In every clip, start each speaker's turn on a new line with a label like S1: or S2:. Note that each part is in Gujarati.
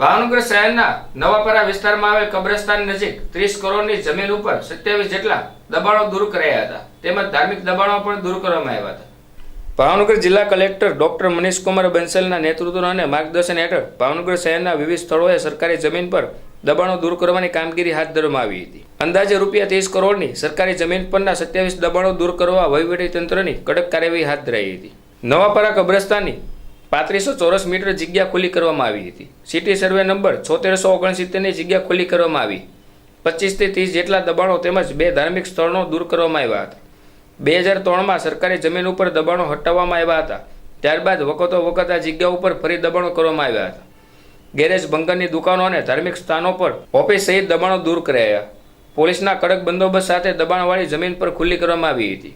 S1: ભાવનગર શહેરના નવાપરા વિસ્તારમાં આવેલ કબ્રસ્તાન નજીક ત્રીસ કરોડની જમીન ઉપર સત્યાવીસ જેટલા દબાણો દૂર કરાયા હતા. તેમજ ધાર્મિક દબાણો પણ દૂર કરવામાં આવ્યા હતા. ભાવનગર જિલ્લા કલેક્ટર ડોક્ટર મનીષ કુમાર બંસલના નેતૃત્વ અને માર્ગદર્શન હેઠળ ભાવનગર શહેરના વિવિધ સ્થળોએ સરકારી જમીન પર દબાણો દૂર કરવાની કામગીરી હાથ ધરવામાં આવી હતી. અંદાજે રૂપિયા ત્રીસ કરોડની સરકારી જમીન પરના સત્યાવીસ દબાણો દૂર કરવા વહીવટી તંત્રની કડક કાર્યવાહી હાથ ધરાઈ હતી. નવાપરા કબ્રસ્તાનની પાંત્રીસો ચોરસ મીટર જગ્યા ખુલ્લી કરવામાં આવી હતી. સિટી સર્વે નંબર છોતેરસો ઓગણસિત્તેરની જગ્યા ખુલ્લી કરવામાં આવી. પચીસથી ત્રીસ જેટલા દબાણો તેમજ બે ધાર્મિક સ્થળો દૂર કરવામાં આવ્યા હતા. બે હજાર ત્રણમાં સરકારી જમીન ઉપર દબાણો હટાવવામાં આવ્યા હતા. ત્યારબાદ વખતો વખત આ જગ્યા ઉપર ફરી દબાણો કરવામાં આવ્યા હતા. ગેરેજ બંગરની દુકાનો અને ધાર્મિક સ્થાનો પર ઓફિસ સહિત દબાણો દૂર કરાયા. પોલીસના કડક બંદોબસ્ત સાથે દબાણવાળી જમીન પર ખુલ્લી કરવામાં આવી હતી.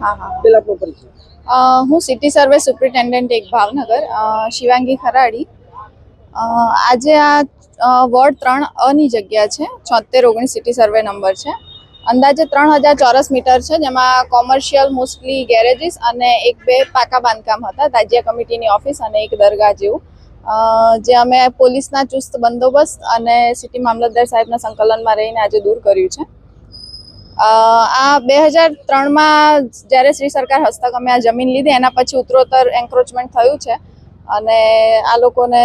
S2: હા હા
S3: પેલા પરિચય.
S2: હું સિટી સર્વે સુપ્રિન્ટેન્ડન્ટ એક ભાવનગર શિવાંગી ખરાડી. આજે આ વોર્ડ ત્રણ અની જગ્યા છે છોતેર ઓગણીસ સિટી સર્વે નંબર છે. અંદાજે ત્રણ હજાર ચોરસ મીટર છે જેમાં કોમર્શિયલ મોસ્ટલી ગેરેજીસ અને એક બે પાકા બાંધકામ હતા તાજિયા કમિટીની ઓફિસ અને એક દરગાહ જેવું. જે અમે પોલીસના ચુસ્ત બંદોબસ્ત અને સિટી મામલતદાર સાહેબના સંકલનમાં રહીને આજે દૂર કર્યું છે. આ બે હજાર ત્રણમાં જ્યારે શ્રી સરકાર હસ્તક અમે આ જમીન લીધી એના પછી ઉત્તરોત્તર એન્ક્રોચમેન્ટ થયું છે. અને આ લોકોને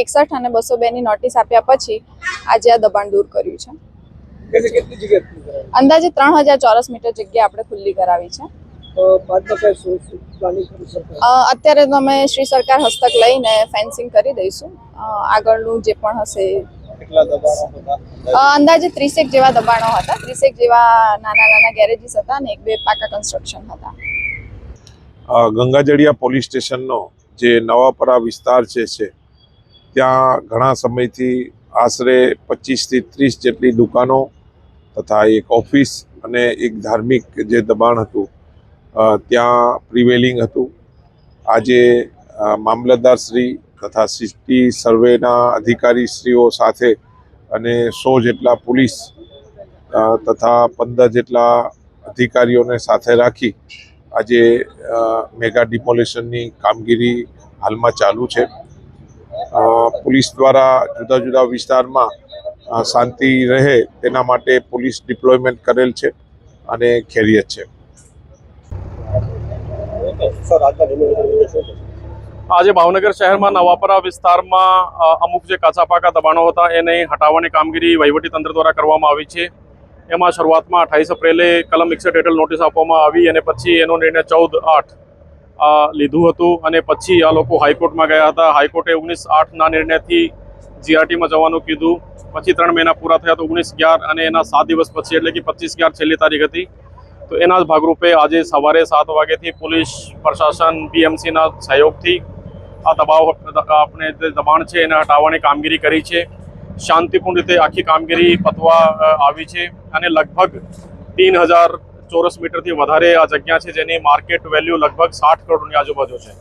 S2: એકસઠ અને બસો બેની નોટિસ આપ્યા પછી આજે આ દબાણ દૂર કર્યું છે. અંદાજે ત્રણ હજાર ચોરસ મીટર જગ્યા આપણે ખુલ્લી કરાવી છે. અત્યારે તો અમે શ્રી સરકાર હસ્તક લઈને ફેન્સિંગ કરી દઈશું. આગળનું જે પણ હશે.
S3: કેટલા દબાણો હતા?
S2: અંદાજે ત્રીસેક જેવા દબાણો હતા. ત્રીસેક જેવા નાના નાના ગેરેજીસ હતા અને એક બે પાકા કન્સ્ટ્રક્શન હતા.
S4: અ, ગંગાજળિયા પોલીસ સ્ટેશનનો જે નવાપરા વિસ્તાર છે છે ત્યાં ઘણા સમયથી આશરે પચીસથી ત્રીસ જેટલી દુકાનો તથા એક ઓફિસ અને એક ધાર્મિક જે દબાણ હતું ત્યાં પ્રિવેલિંગ હતું. આજે મામલતદારશ્રી તથા સિટી સર્વેના અધિકારીશ્રીઓ સાથે અને સો જેટલા પોલીસ તથા પંદર જેટલા અધિકારીઓને સાથે રાખી આજે મેગા ડિમોલેશનની કામગીરી હાલમાં ચાલુ છે. પોલીસ દ્વારા જુદા જુદા વિસ્તારમાં શાંતિ રહે તેના માટે પોલીસ ડિપ્લોયમેન્ટ કરેલ છે અને ખેરિયત છે.
S3: સર
S5: આજે ભાવનગર શહેરમાં નવાપરા વિસ્તારમાં અમુક જે કાચા પાકા દબાણો હતા, એને હટાવવાની કામગીરી વહીવટી તંત્ર દ્વારા કરવામાં આવી છે. એમાં શરૂઆતમાં અઠાવીસ એપ્રિલે કલમ એકસઠ હેઠળ નોટિસ આપવામાં આવી અને પછી એનો નિર્ણય ચૌદ આઠ લીધું હતું અને પછી આ લોકો હાઈકોર્ટમાં ગયા હતા. હાઈકોર્ટે ઓગણીસ આઠના નિર્ણયથી જીઆરટીમાં જવાનું કીધું. પછી ત્રણ મહિના પૂરા થયા તો ઓગણીસ અગિયાર અને એના સાત દિવસ પછી, એટલે કે પચીસ અગિયાર છેલ્લી તારીખ હતી. તો એના જ ભાગરૂપે આજે સવારે સાત વાગ્યાથી પોલીસ, પ્રશાસન, બીએમસીના સહયોગથી આ દબાવ આપણે જે દબાણ છે એને હટાવવાની કામગીરી કરી છે. શાંતિપૂર્ણ રીતે આખી કામગીરી પતવા આવી છે અને લગભગ તીન હજાર ચોરસ મીટરથી વધારે આ જગ્યા છે જેની માર્કેટ વેલ્યુ લગભગ સાઠ કરોડની આજુબાજુ છે.